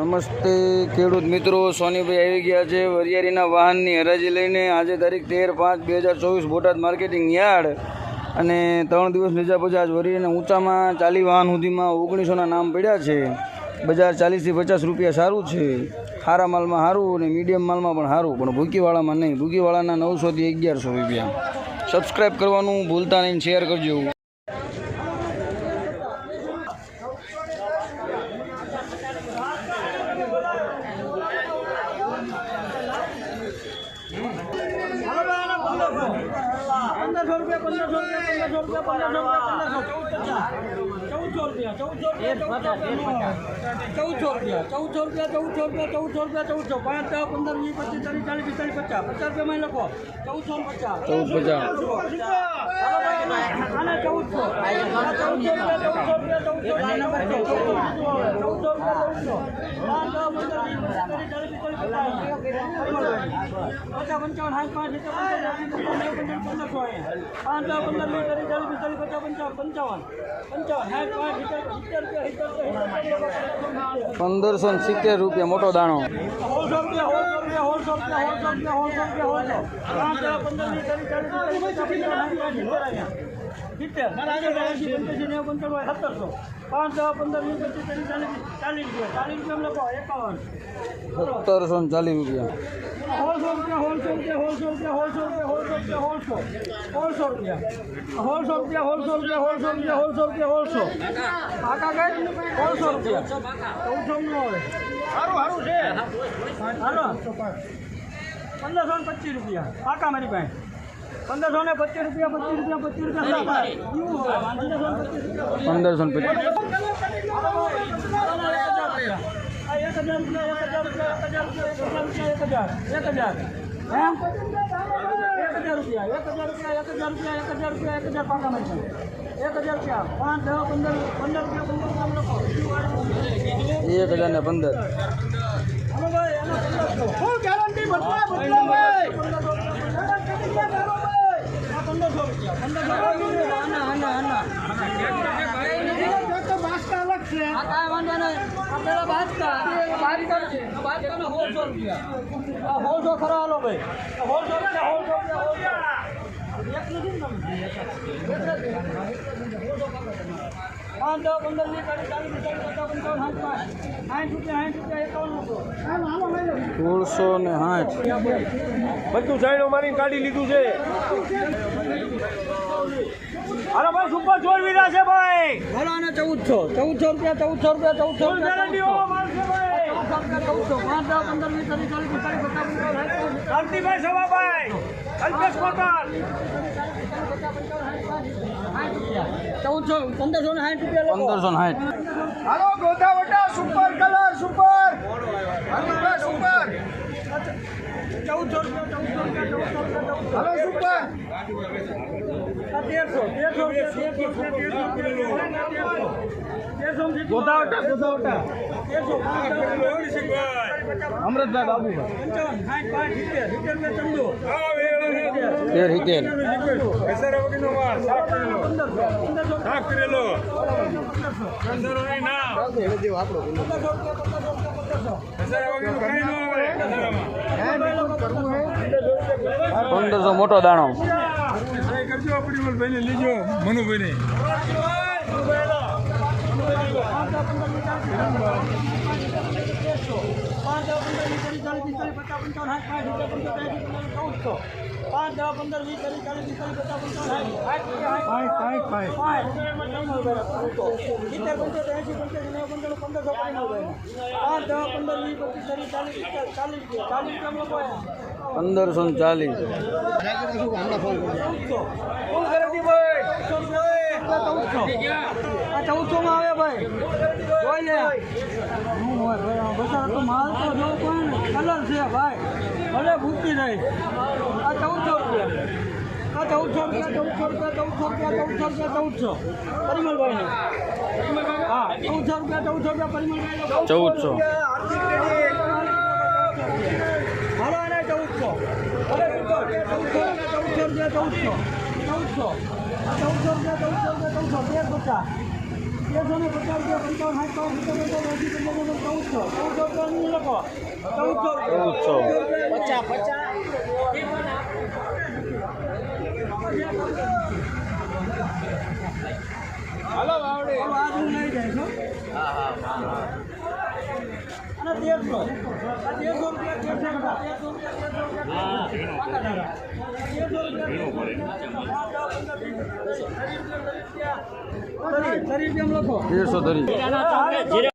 નમસ્તે ખેડૂત મિત્રો, સોનીભાઈ આવી ગયા છે વરિયાળીના વાહનની હરાજી લઈને. આજે તારીખ તેર પાંચ બે હજાર ચોવીસ બોટાદ માર્કેટિંગ યાર્ડ. અને ત્રણ દિવસ રજા પછી આજ વરિયાળીના ઊંચામાં ચાલી વાહન સુધીમાં ઓગણીસોના નામ પડ્યા છે. બજાર ચાલીસથી પચાસ રૂપિયા સારું છે. સારા માલમાં સારું અને મીડિયમ માલમાં પણ સારું પણ ભૂકીવાળામાં નહીં. ભૂકીવાળાના નવસોથી અગિયારસો રૂપિયા. સબસ્ક્રાઈબ કરવાનું ભૂલતા નહીં શેર કરજો. पंद्रह सौ रुपया पंद्रह सौ रुपया पंद्रह सौ रुपया पंद्रह सौ रुपया पंद्रह सौ રૂપિયા રૂપિયા ચૌદસો રૂપિયા ચૌદસો રૂપિયા ચૌદસો રૂપિયા ચૌદસો રૂપિયા ચૌદસો પાંચ દસ પંદર વીસ પચીસ ચાલીસ ચાલીસ પિસ્તાલીસ પચાસ. પચાસ રૂપિયામાં લખો. ચૌદસો પચાસ. ચૌદ પચાસ. આના ચૌદસો. આ ચૌદસો રૂપિયા ચૌદસો રૂપિયા ચૌદસો ચૌદસો. રૂપિયા ચૌદસો પાંચ દસ પંદર વીસ પચીસ ચાલીસ ચાલીસ પિસ્તાલીસ પચાસ. પંચાવન સાઠ પાંચ પંદર ત્રીસ ચાલીસ પિસ્તાલીસ પચાસ પંચાવન પંચાવન પંચાવન સાઠ પાંચ સિત્તેર રૂપિયા પંદરસો ને સિત્તેર રૂપિયા મોટો દાણો હોલસો રૂપિયા હોલસો રૂપિયા હોલસો રૂપિયા હોલસો રૂપિયા હોલસો પંદર ત્રીસ ચાલીસ પિસ્તાલીસ પચાસ પંચાવન સાઠ પાંચ સિત્તેર સિત્તેર પંચાવન સત્તરસો પાંચ દસ પંદર વીસ પચીસ ત્રીસ ચાલીસ ચાલીસ રૂપિયા. ચાલીસ રૂપિયા લખો એકાવન. સત્તરસો ને ચાલીસ રૂપિયા. હોલસો રૂપિયા હોલસો રૂપિયા હોલસો રૂપિયા હોલસો રૂપિયા હોલસો રૂપિયા હોલસો હોલસો રૂપિયા. હોલસો રૂપિયા હોલસો રૂપિયા હોલસો રૂપિયા હોલસો રૂપિયા હોલસો કાકા કઈ હોલસો રૂપિયા. ચૌદસો નો આવે. સારું સારું છે. હાલો. પંદરસો ને પચીસ રૂપિયા. કાકા મારી પાસે. પંદરસો ને પચીસ રૂપિયા પચીસ રૂપિયા પચીસ રૂપિયા પંદરસો ને પચીસ એક હજાર ને પંદર પંદરસો ખરા હાલો ભાઈ હોલસો હોલસો પાંચ સોળસો ને સાઠ બધું સાઈડો મારીને કાઢી લીધું છે. અરે ભાઈ સુપર જોર વીરા છે ભાઈ. બોલો ને ચૌદસો ચૌદસો રૂપિયા ચૌદસો રૂપિયા ચૌદસો ફૂલ ગેરંટી વાળો માલ છે ભાઈ? ચૌદસો પાંચ દસ પંદર વીસ ત્રીસ ચાલીસ પિસ્તાલીસ પચાસ પંચાવન સાઠ પાંચ શાંતિભાઈ સવાભાઈ અલ્પેશ કોટલ ચૌદસો પંદરસો ને સાઠ રૂપિયા. પંદરસો ને સાઠ. હાલો ગોધાવટા સુપર કલર સુપર ચૌદસો રૂપિયા ચૌદસો રૂપિયા ચૌદસો રૂપિયા હાલો સુપર આ તેરસો તેરસો રૂપિયા તેરસો રૂપિયા તેરસો રૂપિયા તેરસો ગોધાવટા ગોધાવટા તેરસો અમૃતભાઈ બાબુભાઈ પંચાવન સાઠ પાંચ સિત્તેર સિત્તેર રૂપિયા ચંદુ તેર સિત્તેર પંદરસો પંદરસો સાફ કરેલો પંદરસો પંદર નહીં ના પંદરસો રૂપિયા પંદરસો રૂપિયા પંદરસો પંદરસો મોટો દાણો. કરજો લીજો મનુભાઈને પાંચ દસ પંદર વીસ ત્રીસ ચાલીસ પિસ્તાલીસ પચાસ પંચાવન સાઠ પાંચ સિત્તેર પંચોતેર એંસી પંચાવન ચૌદસો પાંચ દસ પંદર વીસ ત્રીસ ચાલીસ પિસ્તાલીસ પચાસ પંચાવન સાઠ સાઠ પાંચ પાંચ પાંચ પાંચ સિત્તેર પંચોતેર એંસી પંચાસી નેવું પંચાણું પંદરસો પાંચ દસ પંદર વીસ પચીસ ત્રીસ ચાલીસ પિસ્તાલીસ ચાલીસ ચાલીસ ગ્રામ લોકો પંદરસો ને ચાલીસ ચૌદસો ફૂલ ગેરંટી ભાઈ ચૌદસો. આ ચૌદસો માં આવે ભાઈ. જોઈ લે. તો માલ તો જો પણ કલર છે ભાઈ. ભલે ભૂકી નહીં આ ચૌદસો રૂપિયા. આ ચૌદસો રૂપિયા ચૌદસો રૂપિયા ચૌદસો રૂપિયા ચૌદસો રૂપિયા ચૌદસો. પરિમલભાઈ ને હા ચૌદસો રૂપિયા ચૌદસો રૂપિયા પરિમલભાઈ ચૌદસો હાલો એને ચૌદસો. ચૌદસો રૂપિયા ચૌદસો રૂપિયા ચૌદસો. ચૌદસો. ચૌદસો રૂપિયા ચૌદસો રૂપિયા ચૌદસો તેર પચાસ તેરસો ને પચાસ રૂપિયા પંચાવન સાઠ પાંચ પંચાવન એંસી પંચાવન ચૌદસો ચૌદસો લખો ચૌદસો ચૌદસો પચાસ રૂપિયા રૂપિયા તેરસો ધરી.